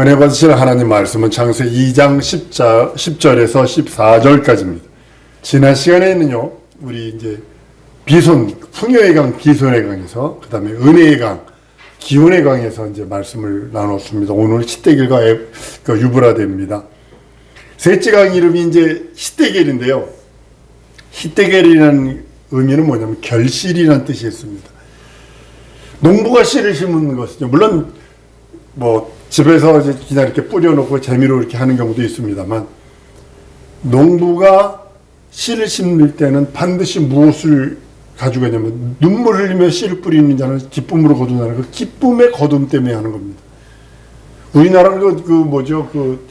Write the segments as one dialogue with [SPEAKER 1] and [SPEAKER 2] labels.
[SPEAKER 1] 은혜 받으실 하나님 말씀은 창세 2장 10절, 10절에서 14절까지입니다. 지난 시간에는요, 우리 이제 비손, 풍요의 강, 비손의 강에서, 그 다음에 은혜의 강, 기운의 강에서 이제 말씀을 나눴습니다. 오늘 시대길과 에- 그 유브라데입니다. 셋째 강 이름이 이제 히데겔인데요. 히데겔이라는 의미는 뭐냐면 결실이라는 뜻이 있습니다. 농부가 씨를 심은 것이죠. 물론 뭐 집에서 이제 그냥 이렇게 뿌려놓고 재미로 이렇게 하는 경우도 있습니다만 농부가 씨를 심을 때는 반드시 무엇을 가지고 있냐면 눈물 흘리며 씨를 뿌리는 자는 기쁨으로 거둔다는 그 기쁨의 거둠 때문에 하는 겁니다. 우리나라는 그, 그 뭐죠 그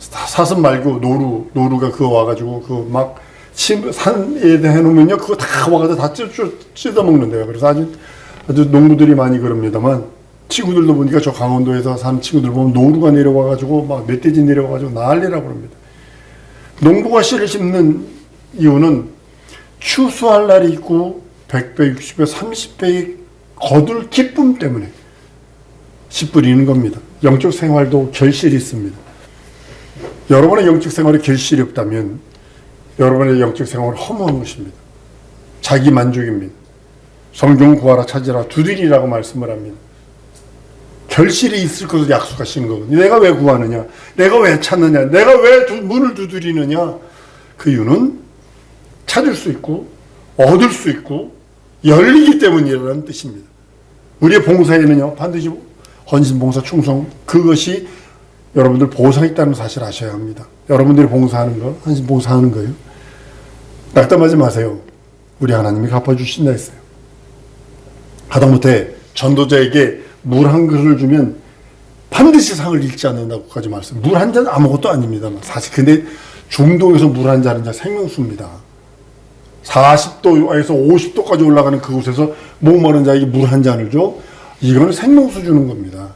[SPEAKER 1] 사- 사슴 말고 노루 노루가 그거 와가지고 그 막 산에 해놓으면요 그거 다 와가지고 다 찢어 찢어 먹는데요. 그래서 아주 아주 농부들이 많이 그럽니다만 친구들도 보니까 저 강원도에서 사는 친구들 보면 노루가 내려와가지고 막 멧돼지 내려와가지고 난리라고 그럽니다. 농부가 씨를 심는 이유는 추수할 날이 있고 100배, 60배, 30배의 거둘 기쁨 때문에 씨 뿌리는 겁니다. 영적 생활도 결실이 있습니다. 여러분의 영적 생활에 결실이 없다면 여러분의 영적 생활은 허무한 것입니다. 자기 만족입니다. 성경 구하라 찾으라 두드리라고 말씀을 합니다. 결실이 있을 것을 약속하신 거거든요. 내가 왜 구하느냐? 내가 왜 찾느냐? 내가 왜 두- 문을 두드리느냐? 그 이유는 찾을 수 있고 얻을 수 있고 열리기 때문이라는 뜻입니다. 우리의 봉사에는요 반드시 헌신, 봉사, 충성 그것이 여러분들 보상 있다는 사실 아셔야 합니다. 여러분들이 봉사하는 거, 헌신 봉사하는 거예요. 낙담하지 마세요. 우리 하나님이 갚아주신다 했어요. 하다못해 전도자에게 물 한 그릇을 주면 반드시 상을 잃지 않는다고까지 말씀. 물 한 잔 아무것도 아닙니다만 사실 근데 중동에서 물 한 잔은 자 생명수입니다. 40도에서 50도까지 올라가는 그곳에서 목마른 자에게 물 한 잔을 줘. 이거는 생명수 주는 겁니다.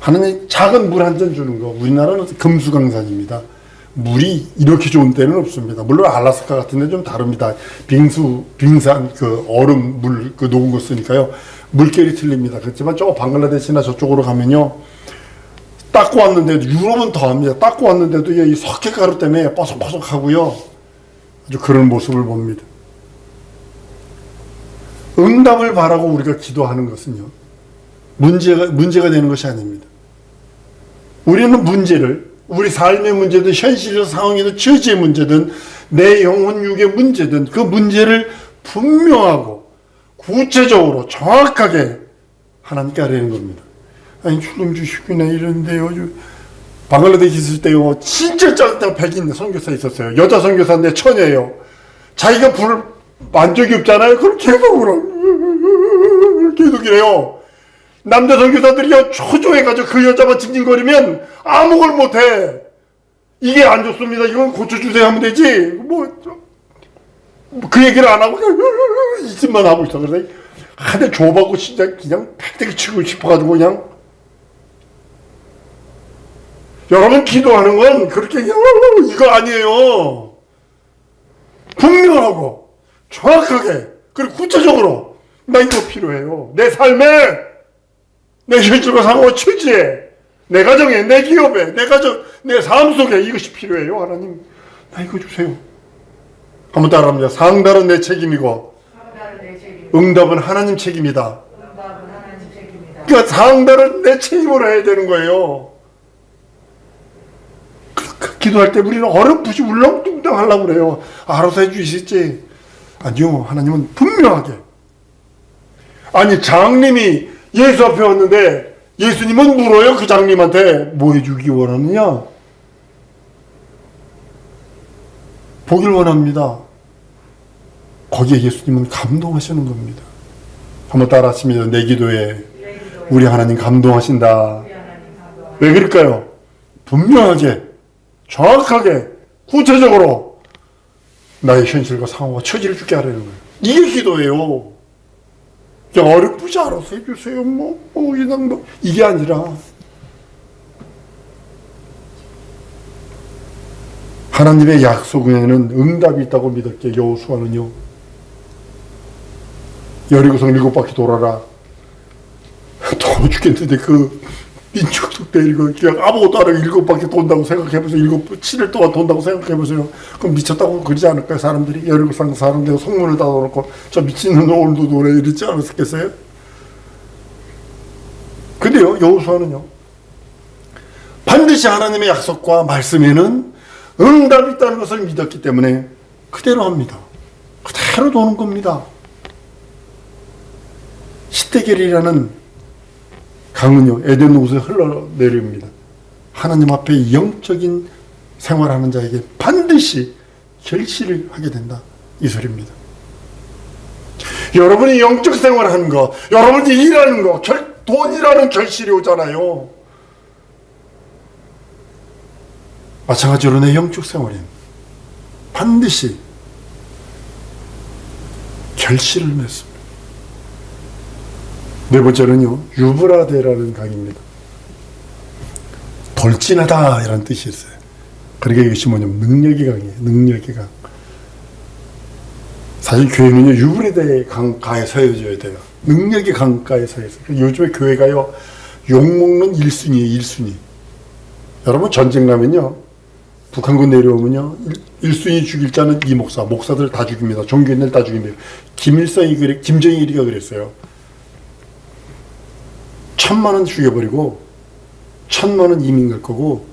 [SPEAKER 1] 하나님 작은 물 한 잔 주는 거. 우리나라는 금수강산입니다. 물이 이렇게 좋은 때는 없습니다. 물론 알라스카 같은 데 좀 다릅니다. 빙수, 빙산, 그 얼음 물, 그 녹은 거 쓰니까요. 물결이 틀립니다. 그렇지만 저 방글라데시나 저쪽으로 가면요. 닦고 왔는데도, 유럽은 더 합니다. 닦고 왔는데도 이 석회가루 때문에 뻐석뻐석 하고요. 아주 그런 모습을 봅니다. 응답을 바라고 우리가 기도하는 것은요. 문제가, 문제가 되는 것이 아닙니다. 우리는 문제를 우리 삶의 문제든 현실의 상황이든 처지의 문제든 내 영혼 육의 문제든 그 문제를 분명하고 구체적으로 정확하게 하나님께 아뢰는 겁니다. 아니 주름 주시구나 이러는데요. 방글라데시 있을 때요 진짜 짱짱 백인 선교사 있었어요. 여자 선교사인데 처녀예요. 자기가 불을 만 적이 없잖아요. 그럼 계속 울어. 계속 이래요. 남자 선교사들이요 초조해가지고 그 여자만 징징거리면 아무 걸 못해. 이게 안 좋습니다. 이건 고쳐주세요 하면 되지. 뭐 그 얘기를 안 하고 이 짓만 하고 있어. 그래서 한대 줘받고 진짜 그냥 팩대기 치고 싶어가지고 그냥 여러분 기도하는 건 그렇게 그냥 이거 아니에요. 분명하고 정확하게 그리고 구체적으로 나 이거 필요해요. 내 삶에 내 현실과 상호 처지에 내 가정에 내 기업에 내 가정 내 삶 속에 이것이 필요해요. 하나님 나 이거 주세요. 한번 따라합니다. 상달은 내 책임이고 응답은 하나님 책임이다. 그러니까 상달은 내 책임으로 해야 되는 거예요. 기도할 때 우리는 어렴풋이 울렁뚱땅 하려고 그래요. 알아서 해주시지. 아니요. 하나님은 분명하게. 아니, 장님이 예수 앞에 왔는데 예수님은 물어요. 그 장님한테 뭐 해주기 원하느냐? 보길 원합니다. 거기에 예수님은 감동하시는 겁니다. 한번 따라 하시면 내 기도에
[SPEAKER 2] 내 기도에
[SPEAKER 1] 우리 하나님 감동하신다. 왜 그럴까요? 분명하게, 정확하게, 구체적으로 나의 현실과 상황과 처지를 주게 하려는 거예요. 이게 기도예요. 어렵지 않아서 해주세요. 뭐, 뭐, 그냥 뭐, 이게 아니라. 하나님의 약속에는 응답이 있다고 믿었게 여호수아는요. 여리고성 일곱 바퀴 돌아라. 더워 죽겠는데 그 민족도 때리고 그냥 아무것도 안 하고 일곱 바퀴 돈다고 생각해보세요. 일곱, 7일 동안 돈다고 생각해보세요. 그럼 미쳤다고 그러지 않을까요? 사람들이 열일상 사람들 성문을 닫아놓고 저 미친놈 오늘도 노래 이러지 않았겠어요? 근데요, 여호수아는요. 반드시 하나님의 약속과 말씀에는 응답이 있다는 것을 믿었기 때문에 그대로 합니다. 그대로 도는 겁니다. 시대결이라는 강은요 에덴 동산에 흘러내립니다. 하나님 앞에 영적인 생활하는 자에게 반드시 결실을 하게 된다 이 소리입니다. 여러분이 영적 생활하는 거, 여러분이 일하는 거, 결, 돈이라는 결실이 오잖아요. 마찬가지로 내 영적 생활인 반드시 결실을 맺습니다. 네 번째는요, 유브라데라는 강입니다. 돌진하다 이런 뜻이 있어요. 그러니까 이것이 뭐냐면 능력의 강이에요. 능력의 강. 사실 교회는요, 유브라데 강가에 서여져야 돼요. 능력의 강가에 서여서. 요즘에 교회가요, 욕먹는 1순위예요, 1순위. 여러분, 전쟁 나면요, 북한군 내려오면요, 1 순위 죽일 자는 이 목사, 목사들 다 죽입니다. 종교인들 다 죽인대요. 김일성이 그래, 김정일이가 그랬어요. 천만 원 죽여버리고 천만 원 이민 갈 거고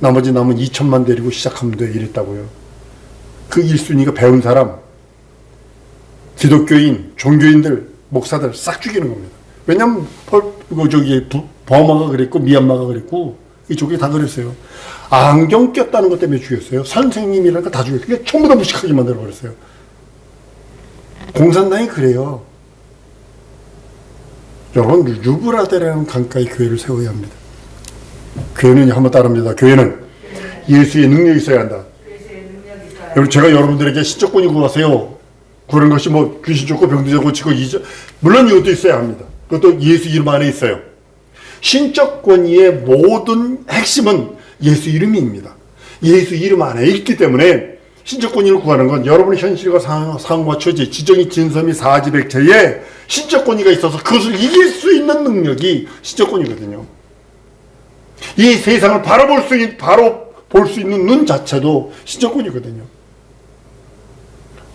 [SPEAKER 1] 나머지 남은 이천만 데리고 시작하면 돼 이랬다고요. 그 1순위가 배운 사람, 기독교인, 종교인들, 목사들 싹 죽이는 겁니다. 왜냐면 펄, 그 저기 부- 버마가 그랬고 미얀마가 그랬고 이쪽이 다 그랬어요. 안경 꼈다는 것 때문에 죽였어요. 선생님이라는 거 다 죽였어요. 그냥 전부 다 무식하게 만들어 버렸어요. 공산당이 그래요. 여러분 유브라데라는 강가의 교회를 세워야 합니다. 교회는 한번 따릅니다. 교회는 예수의 능력이 있어야 한다. 여러분 제가 여러분들에게 신적권이 구하세요. 구하는 것이 뭐 귀신 쫓고 병든 고치고 이저 물론 이것도 있어야 합니다. 그것도 예수 이름 안에 있어요. 신적 권위의 모든 핵심은 예수 이름입니다. 예수 이름 안에 있기 때문에 신적 권위를 구하는 건 여러분의 현실과 상황, 상황과 처지, 지정이 진섬이 사지백체에 신적 권위가 있어서 그것을 이길 수 있는 능력이 신적 권위거든요. 이 세상을 바라볼 수 있는 바로 볼 수 있는 눈 자체도 신적 권위거든요.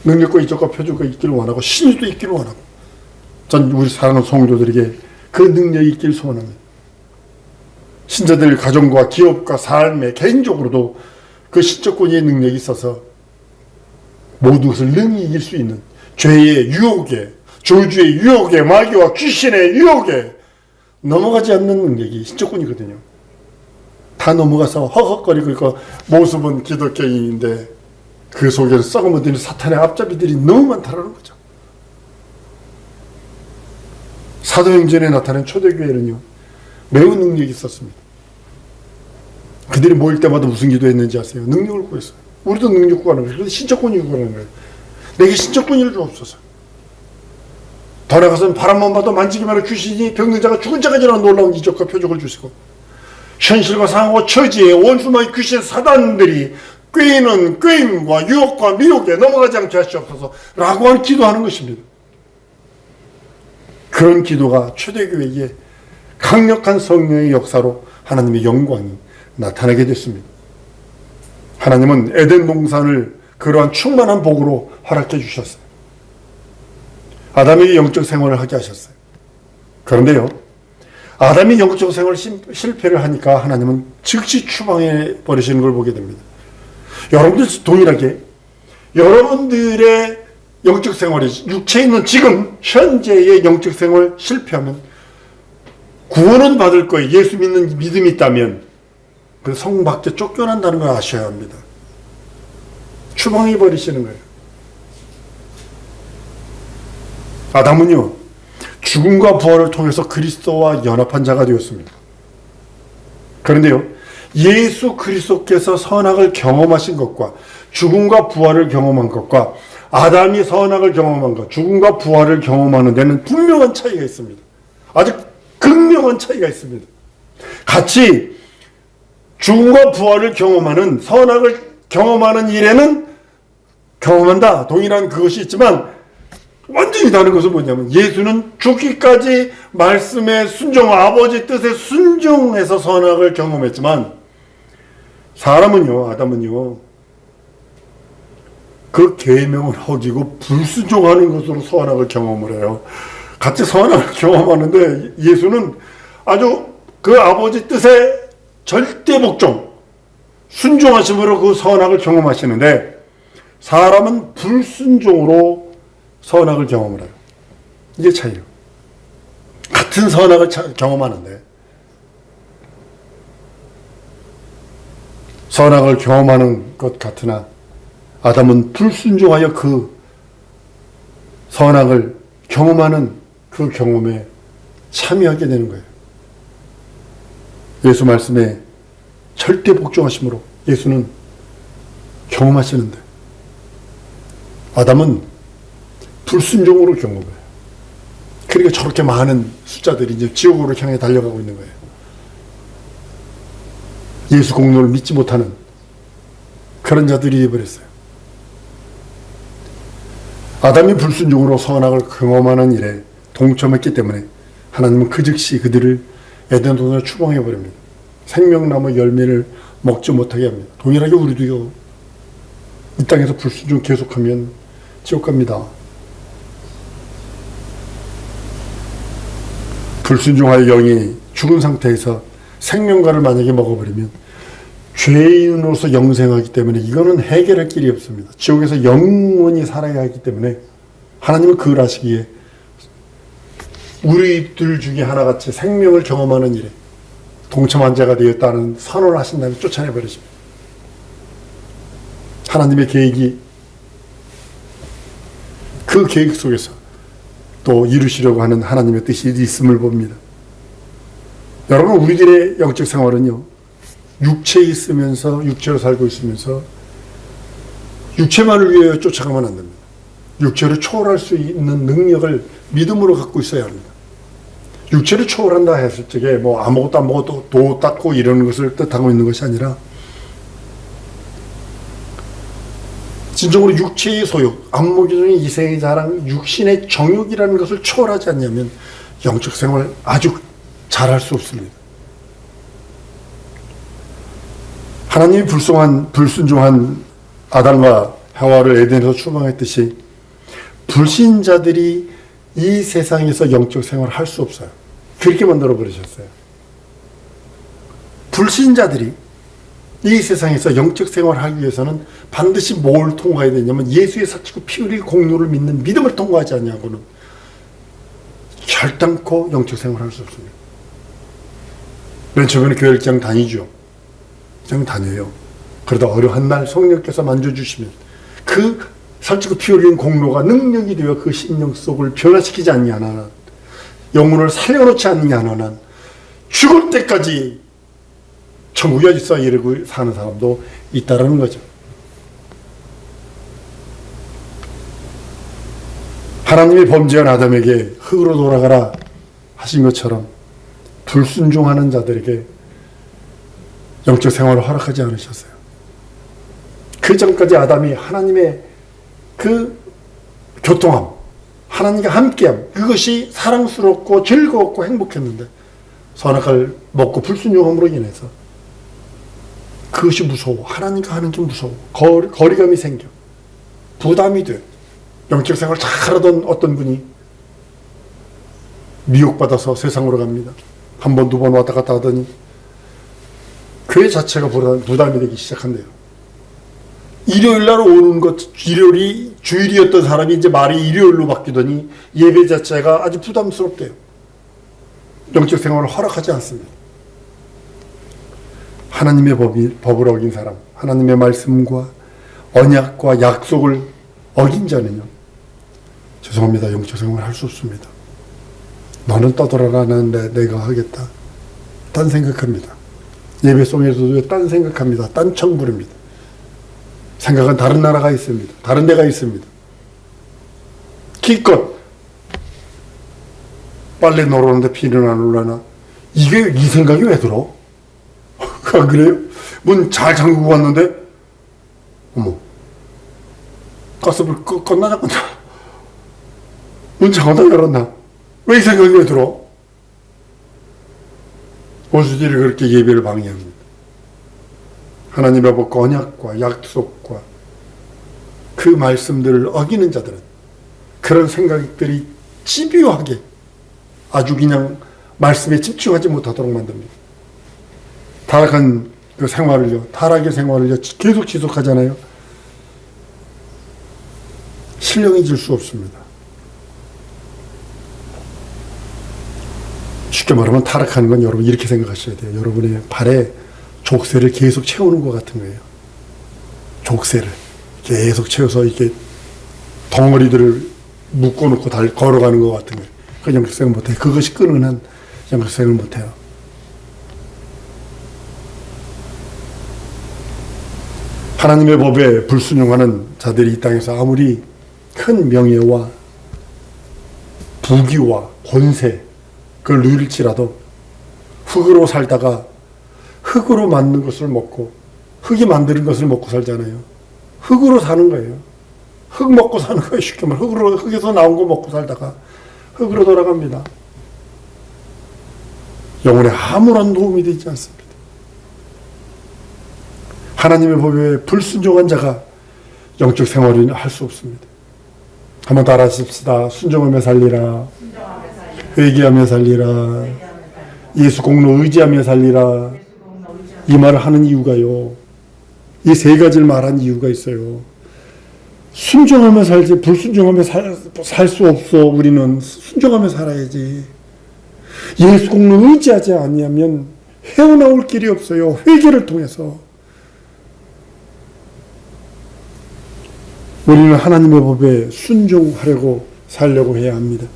[SPEAKER 1] 능력과 이적과 표적과 있기를 원하고 신유도 있기를 원하고 전 우리 사랑하는 성도들에게 그 능력이 있기를 소원합니다. 신자들 가정과 기업과 삶에 개인적으로도 그 신적권의 능력이 있어서 모든 것을 능히 이길 수 있는 죄의 유혹에 조주의 유혹에 마귀와 귀신의 유혹에 넘어가지 않는 능력이 신적권이거든요. 다 넘어가서 허걱거리고 있고 모습은 기독교인인데 그 속에는 썩어못 드는 사탄의 앞잡이들이 너무 많다라는 거죠. 사도행전에 나타난 초대교회는요 매우 능력이 있었습니다. 그들이 모일 때마다 무슨 기도했는지 아세요? 능력을 구했어요. 우리도 능력 구하는 거예요. 근데 신적권이 구하는 거예요. 내게 신적권을 주옵소서. 더 나가서는 바람만 봐도 만지기만 해도 귀신이 병든 자가 죽은 자까지나 놀라운 이적과 표적을 주시고 현실과 상황과 처지에 원수마의 귀신 사단들이 꾀이는 꾀임과 유혹과 미혹에 넘어가지 않게 하시옵소서 라고 하는 기도하는 것입니다. 그런 기도가 초대교회에 강력한 성령의 역사로 하나님의 영광이 나타나게 됐습니다. 하나님은 에덴 동산을 그러한 충만한 복으로 허락해 주셨어요. 아담에게 영적 생활을 하게 하셨어요. 그런데요, 아담이 영적 생활 실- 실패를 하니까 하나님은 즉시 추방해 버리시는 걸 보게 됩니다. 여러분들 동일하게 여러분들의 영적 생활이 육체에 있는 지금 현재의 영적 생활 실패하면 구원은 받을 거예요. 예수 믿는 믿음이 있다면 그 성공 밖에 쫓겨난다는 걸 아셔야 합니다. 추방해 버리시는 거예요. 아담은요 죽음과 부활을 통해서 그리스도와 연합한 자가 되었습니다. 그런데요 예수 그리스도께서 선악을 경험하신 것과 죽음과 부활을 경험한 것과 아담이 선악을 경험한 것, 죽음과 부활을 경험하는 데는 분명한 차이가 있습니다. 아주 극명한 차이가 있습니다. 같이 죽음과 부활을 경험하는 선악을 경험하는 일에는 경험한다. 동일한 그것이 있지만 완전히 다른 것은 뭐냐면 예수는 죽기까지 말씀에 순종, 아버지 뜻에 순종해서 선악을 경험했지만 사람은요, 아담은요, 그 계명을 어기고 불순종하는 것으로 선악을 경험을 해요. 같이 선악을 경험하는데 예수는 아주 그 아버지 뜻에 절대 복종, 순종하심으로 그 선악을 경험하시는데 사람은 불순종으로 선악을 경험을 해요. 이게 차이예요. 같은 선악을 차- 경험하는데 선악을 경험하는 것 같으나 아담은 불순종하여 그 선악을 경험하는 그 경험에 참여하게 되는 거예요. 예수 말씀에 절대 복종하심으로 예수는 경험하시는데 아담은 불순종으로 경험해요. 그러니까 저렇게 많은 숫자들이 이제 지옥으로 향해 달려가고 있는 거예요. 예수 공로를 믿지 못하는 그런 자들이 되어버렸어요. 아담이 불순종으로 선악을 경험하는 일에 동참했기 때문에 하나님은 그 즉시 그들을 에덴 동산에 추방해 버립니다. 생명나무 열매를 먹지 못하게 합니다. 동일하게 우리도요. 이 땅에서 불순종 계속하면 지옥 갑니다. 불순종하여 영이 죽은 상태에서 생명과를 만약에 먹어버리면 죄인으로서 영생하기 때문에 이거는 해결할 길이 없습니다. 지옥에서 영원히 살아야 하기 때문에 하나님은 그걸 하시기에 우리들 중에 하나같이 생명을 경험하는 일에 동참한 자가 되었다는 선언을 하신 다음에 쫓아내 버리십니다. 하나님의 계획이 그 계획 속에서 또 이루시려고 하는 하나님의 뜻이 있음을 봅니다. 여러분 우리들의 영적 생활은요 육체에 있으면서 육체로 살고 있으면서 육체만을 위해 쫓아가면 안 됩니다. 육체를 초월할 수 있는 능력을 믿음으로 갖고 있어야 합니다. 육체를 초월한다 했을 적에 뭐 아무것도 안 먹어도 도 닦고 이러는 것을 뜻하고 있는 것이 아니라 진정으로 육체의 소욕, 안목의 이생의 자랑, 육신의 정욕이라는 것을 초월하지 않냐면 영적 생활 아주 잘할 수 없습니다. 하나님이 불순한, 불순종한 아담과 하와를 에덴에서 추방했듯이 불신자들이 이 세상에서 영적 생활을 할 수 없어요. 그렇게 만들어 버리셨어요. 불신자들이 이 세상에서 영적 생활을 하기 위해서는 반드시 뭘 통과해야 되냐면 예수의 사치고 피 흘릴 공로를 믿는 믿음을 통과하지 않냐고는 결단코 영적 생활을 할 수 없습니다. 맨 처음에는 교회장 다니죠. 장 다녀요. 그러다 어느 한 날 성령께서 만져주시면 그 살찌고 피 흘린 공로가 능력이 되어 그 심령 속을 변화시키지 않냐 하는 영혼을 살려놓지 않느냐 하는 죽을 때까지 천국에 있어 이러고 사는 사람도 있다라는 거죠. 하나님이 범죄한 아담에게 흙으로 돌아가라 하신 것처럼 불순종하는 자들에게 영적 생활을 허락하지 않으셨어요. 그 전까지 아담이 하나님의 그 교통함, 하나님과 함께함, 그것이 사랑스럽고 즐거웠고 행복했는데 선악을 먹고 불순종함으로 인해서 그것이 무서워. 하나님과 하는 게 무서워. 거리, 거리감이 생겨. 부담이 돼. 영적 생활 잘하던 어떤 분이 미혹받아서 세상으로 갑니다. 한 번, 두 번 왔다 갔다 하더니 교회 자체가 부담- 부담이 되기 시작한대요. 일요일 날 오는 것, 일요일이 주일이었던 사람이 이제 말이 일요일로 바뀌더니 예배 자체가 아주 부담스럽대요. 영적 생활을 허락하지 않습니다. 하나님의 법이, 법을 어긴 사람, 하나님의 말씀과 언약과 약속을 어긴 자는요. 죄송합니다. 영적 생활을 할 수 없습니다. 너는 떠돌아라는데 내가 하겠다. 딴 생각합니다. 예배송에서도 딴 생각합니다. 딴 청부릅니다. 생각은 다른 나라가 있습니다. 다른 데가 있습니다. 기껏 빨래 놀았는데 피는 안 올라나? 이게 이 생각이 왜 들어? 아, 그래요? 문 잘 잠그고 왔는데, 어머, 가스불 껐, 껐나 잠깐나? 문 잠가다 열었나? 왜 이 생각이 왜 들어? 오수들이 그렇게 예배를 방해합니다. 하나님의 법 언약과 약속과 그 말씀들을 어기는 자들은 그런 생각들이 집요하게 아주 그냥 말씀에 집중하지 못하도록 만듭니다. 타락한 그 생활을요, 타락의 생활을요, 계속 지속하잖아요. 신령해질 수 없습니다. 쉽게 말하면 타락하는 건 여러분 이렇게 생각하셔야 돼요. 여러분의 발에 족쇄를 계속 채우는 것 같은 거예요. 족쇄를 계속 채워서 이렇게 덩어리들을 묶어놓고 달, 걸어가는 것 같은 거예요. 그 영적생을 못해요. 그것이 끄는 한 영적생을 못해요. 하나님의 법에 불순종하는 자들이 이 땅에서 아무리 큰 명예와 부귀와 권세 그걸 누릴지라도 흙으로 살다가 흙으로 만든 것을 먹고 흙이 만드는 것을 먹고 살잖아요. 흙으로 사는 거예요. 흙 먹고 사는 거예요. 쉽게 말해 흙으로 흙에서 나온 거 먹고 살다가 흙으로 돌아갑니다. 영혼에 아무런 도움이 되지 않습니다. 하나님의 법에 불순종한 자가 영적 생활을 할 수 없습니다. 한번 따라하십시다. 순종하며 살리라. 회개하며 살리라. 예수 공로 의지하며 살리라. 이 말을 하는 이유가요. 이 세 가지를 말한 이유가 있어요. 순종하며 살지 불순종하며 살 수 없어. 우리는 순종하며 살아야지. 예수 공로 의지하지 아니하면 헤어나올 길이 없어요. 회개를 통해서. 우리는 하나님의 법에 순종하려고 살려고 해야 합니다.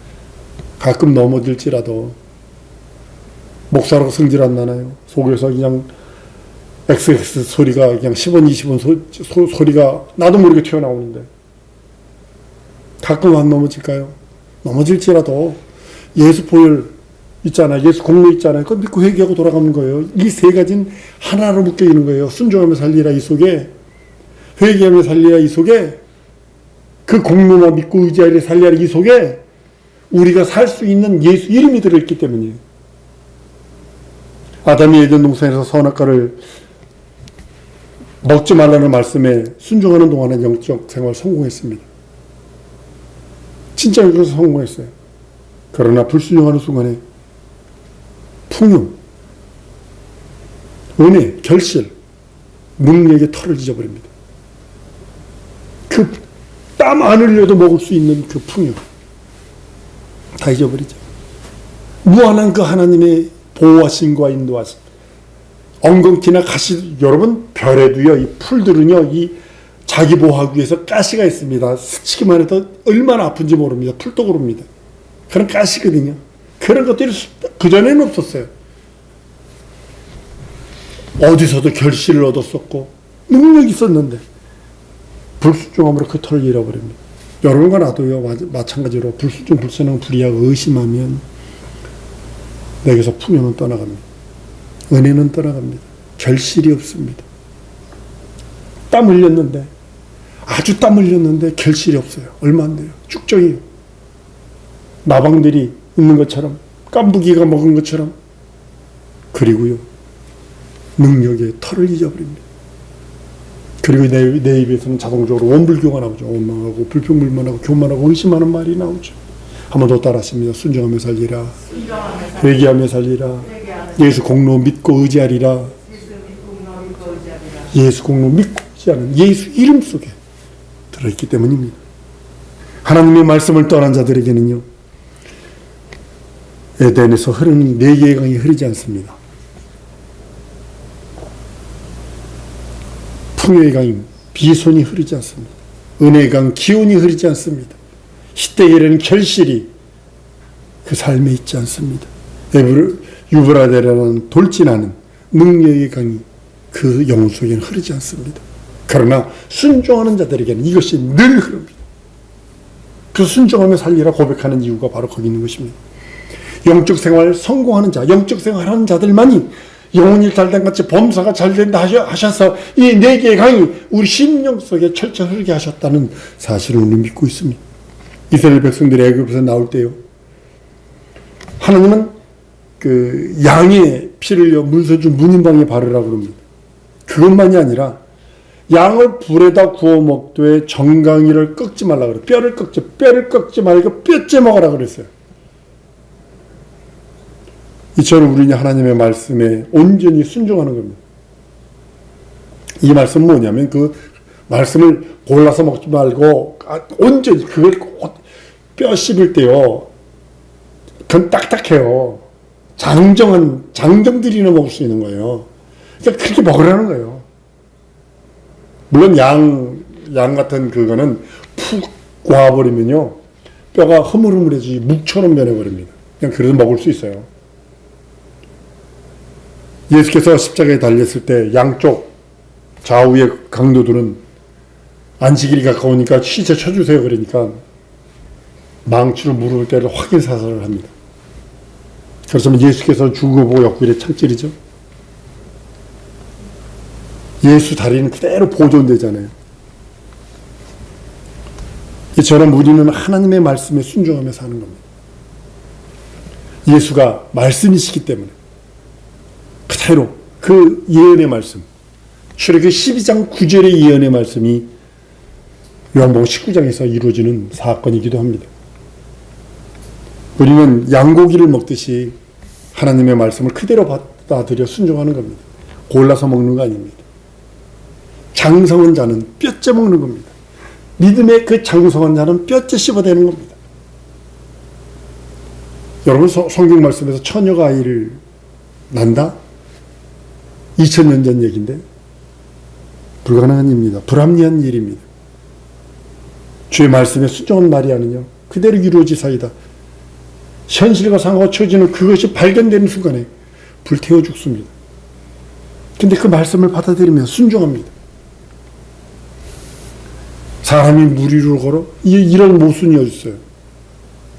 [SPEAKER 1] 가끔 넘어질지라도 목사라고 성질 안 나나요? 속에서 그냥 XX 소리가 그냥 10원, 20원 소, 소, 소리가 나도 모르게 튀어나오는데 가끔 안 넘어질까요? 넘어질지라도 예수 보혈 있잖아요. 예수 공로 있잖아요. 그거 믿고 회개하고 돌아가는 거예요. 이 세 가지는 하나로 묶여 있는 거예요. 순종하며 살리라 이 속에 회개하며 살리라 이 속에 그 공로나 믿고 의지하려 살리라 이 속에 우리가 살 수 있는 예수 이름이 들어있기 때문이에요. 아담이 에덴 동산에서 선악과를 먹지 말라는 말씀에 순종하는 동안에 영적 생활 성공했습니다. 진짜 그래서 성공했어요. 그러나 불순종하는 순간에 풍요, 은혜, 결실, 능력의 털을 잊어버립니다. 그 땀 안 흘려도 먹을 수 있는 그 풍요 다 잊어버리죠. 무한한 그 하나님의 보호하심과 인도하심. 엉겅퀴나 가시, 여러분, 별에도요, 이 풀들은요, 이 자기 보호하기 위해서 가시가 있습니다. 스치기만 해도 얼마나 아픈지 모릅니다. 풀도 그럽니다. 그런 가시거든요. 그런 것들이 그전에는 없었어요. 어디서도 결실을 얻었었고, 능력이 있었는데, 불순종함으로 그 털을 잃어버립니다. 여러분과 나도요, 마- 마찬가지로 불순종, 불순종, 불의하고 의심하면, 내게서 풍요는 떠나갑니다. 은혜는 떠나갑니다. 결실이 없습니다. 땀 흘렸는데, 아주 땀 흘렸는데 결실이 없어요. 얼마 안 돼요. 쭉정이에요. 나방들이 있는 것처럼, 깐부기가 먹은 것처럼, 그리고요, 능력의 털을 잊어버립니다. 그리고 내, 내 입에서는 자동적으로 원불교가 나오죠. 원망하고, 불평불만하고, 교만하고, 의심하는 말이 나오죠. 한 번 더 따라하십니다. 순종하며 살리라.
[SPEAKER 2] 순정하며 살리라.
[SPEAKER 1] 회개하며 살리라. 예수 공로 믿고 의지하리라.
[SPEAKER 2] 예수 공로 믿고
[SPEAKER 1] 의지하는 예수 이름 속에 들어있기 때문입니다. 하나님의 말씀을 떠난 자들에게는요. 에덴에서 흐르는 네 개의 강이 흐르지 않습니다. 풍요의 강이 비손이 흐르지 않습니다. 은혜의 강 기온이 흐르지 않습니다. 희대이라는 결실이 그 삶에 있지 않습니다. 에브르 유브라데라는 돌진하는 능력의 강이 그 영혼 속에는 흐르지 않습니다. 그러나 순종하는 자들에게는 이것이 늘 흐릅니다. 그 순종하며 살리라 고백하는 이유가 바로 거기 있는 것입니다. 영적 생활 성공하는 자, 영적 생활하는 자들만이 영혼이 잘된 같이 범사가 잘 된다 하셔- 하셔서 이 네 개의 강이 우리 심령 속에 철철 흐르게 하셨다는 사실을 우리 믿고 있습니다. 이스라엘 백성들이 애굽에서 나올 때요. 하나님은 그 양의 피를 흘려 문서주 문인방에 바르라고 그럽니다. 그것만이 아니라 양을 불에다 구워 먹되 정강이를 꺾지 말라 그래. 뼈를 꺾지 뼈를 꺾지 말고 뼈째 먹으라 그랬어요. 이처럼 우리는 하나님의 말씀에 온전히 순종하는 겁니다. 이 말씀은 뭐냐면 그 말씀을 골라서 먹지 말고 아, 온전히 그걸 꼭뼈 씹을 때요. 그건 딱딱해요. 장정한 장정들이나 먹을 수 있는 거예요. 그러니까 그렇게 먹으라는 거예요. 물론 양, 양 같은 그거는 푹 구워버리면요. 뼈가 흐물흐물해지 묵처럼 변해버립니다. 그냥 그래도 먹을 수 있어요. 예수께서 십자가에 달렸을 때 양쪽 좌우의 강도들은 안식일이 가까우니까 시체 쳐주세요. 그러니까 망치로 무릎을 때려 확인 사살을 합니다. 그렇지만 예수께서 죽은 거 보고 옆구리에 창 찌르죠. 예수 다리는 그대로 보존되잖아요. 이처럼 우리는 하나님의 말씀에 순종하며 사는 겁니다. 예수가 말씀이시기 때문에 그대로 그 예언의 말씀, 출애굽 12장 9절의 예언의 말씀이 요한복음 19장에서 이루어지는 사건이기도 합니다. 우리는 양고기를 먹듯이 하나님의 말씀을 그대로 받아들여 순종하는 겁니다. 골라서 먹는 거 아닙니다. 장성한 자는 뼈째 먹는 겁니다. 믿음의 그 장성한 자는 뼈째 씹어대는 겁니다. 여러분 서- 성경 말씀에서 처녀가 아이를 난다? 2000년 전 얘기인데 불가능한 일입니다. 불합리한 일입니다. 주의 말씀에 순종한 마리아는요 그대로 이루어지사이다. 현실과 상관처지는 그것이 발견되는 순간에 불태워 죽습니다. 근데 그 말씀을 받아들이면 순종합니다. 사람이 물 위로 걸어? 이, 이런 모순이 어딨어요?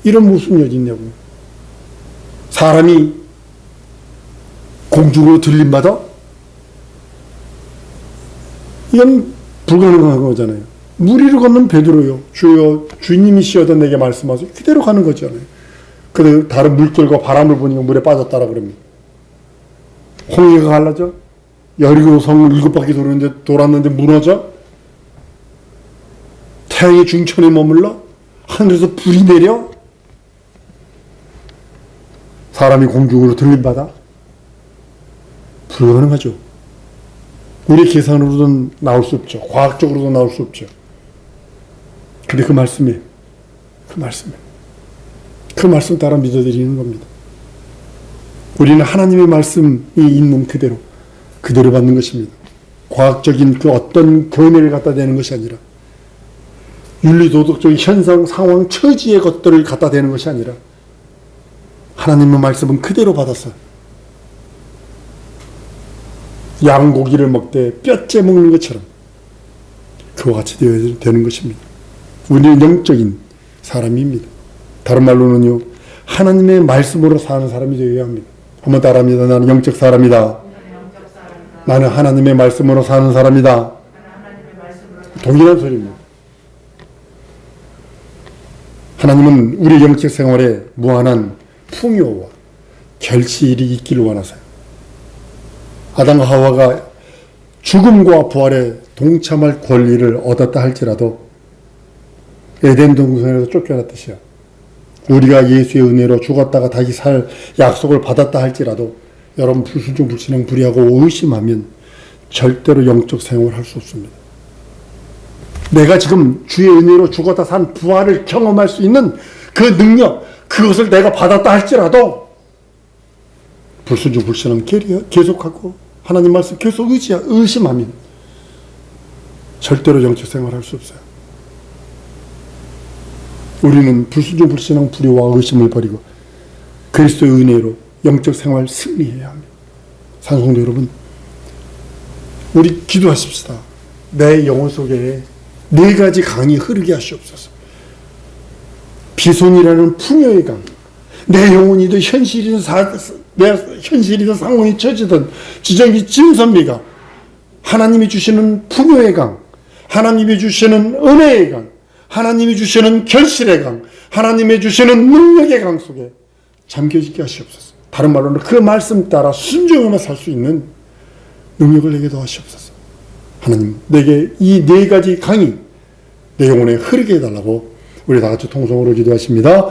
[SPEAKER 1] 이런 모순이 어딨냐고. 사람이 공중으로 들림받아? 이건 불가능한 거잖아요. 물 위로 걷는 베드로요. 주여 주님이시여도 내게 말씀하세요. 그대로 가는 거잖아요. 근데 다른 물결과 바람을 보니까 물에 빠졌다라 그럽니다. 홍해가 갈라져? 여리고 성을 일곱 바퀴 돌았는데, 돌았는데 무너져? 태양의 중천에 머물러? 하늘에서 불이 내려? 사람이 공중으로 들림받아? 불가능하죠. 우리 계산으로는 나올 수 없죠. 과학적으로도 나올 수 없죠. 근데 그 말씀에, 그 말씀에, 그 말씀 따라 믿어드리는 겁니다. 우리는 하나님의 말씀이 있는 그대로, 그대로 받는 것입니다. 과학적인 그 어떤 견해를 갖다 대는 것이 아니라, 윤리 도덕적인 현상, 상황, 처지의 것들을 갖다 대는 것이 아니라, 하나님의 말씀은 그대로 받아서, 양고기를 먹되 뼈째 먹는 것처럼, 그와 같이 되는 것입니다. 우리는 영적인 사람입니다. 다른 말로는요, 하나님의 말씀으로 사는 사람이 되어야 합니다. 한번 따라합니다. 나는 영적 사람이다. 나는 하나님의 말씀으로 사는 사람이다. 동일한 소리입니다. 하나님은 우리 영적 생활에 무한한 풍요와 결실이 있기를 원하세요. 아담과 하와가 죽음과 부활에 동참할 권리를 얻었다 할지라도 에덴 동산에서 쫓겨났듯이요. 우리가 예수의 은혜로 죽었다가 다시 살 약속을 받았다 할지라도 여러분 불순종 불신앙 불의하고 의심하면 절대로 영적 생활을 할 수 없습니다. 내가 지금 주의 은혜로 죽었다 산 부활을 경험할 수 있는 그 능력, 그것을 내가 받았다 할지라도 불순종 불신앙 계속하고 하나님 말씀 계속 의지, 의심하면 절대로 영적 생활을 할 수 없어요. 우리는 불순종 불신앙 불의와 의심을 버리고 그리스도의 은혜로 영적 생활 승리해야 합니다. 산성도 여러분, 우리 기도하십시다. 내 영혼 속에 네 가지 강이 흐르게 하시옵소서. 비손이라는 풍요의 강, 내 영혼이든 현실이든 사, 내 현실이든 상황이 처지든 지정이 진선미가 하나님이 주시는 풍요의 강, 하나님이 주시는 은혜의 강, 하나님이 주시는 결실의 강, 하나님이 주시는 능력의 강 속에 잠겨지게 하시옵소서. 다른 말로는 그 말씀 따라 순종하며 살 수 있는 능력을 내게 도하시옵소서. 하나님, 내게 이 네 가지 강이 내 영혼에 흐르게 해달라고 우리 다 같이 통성으로 기도하십니다.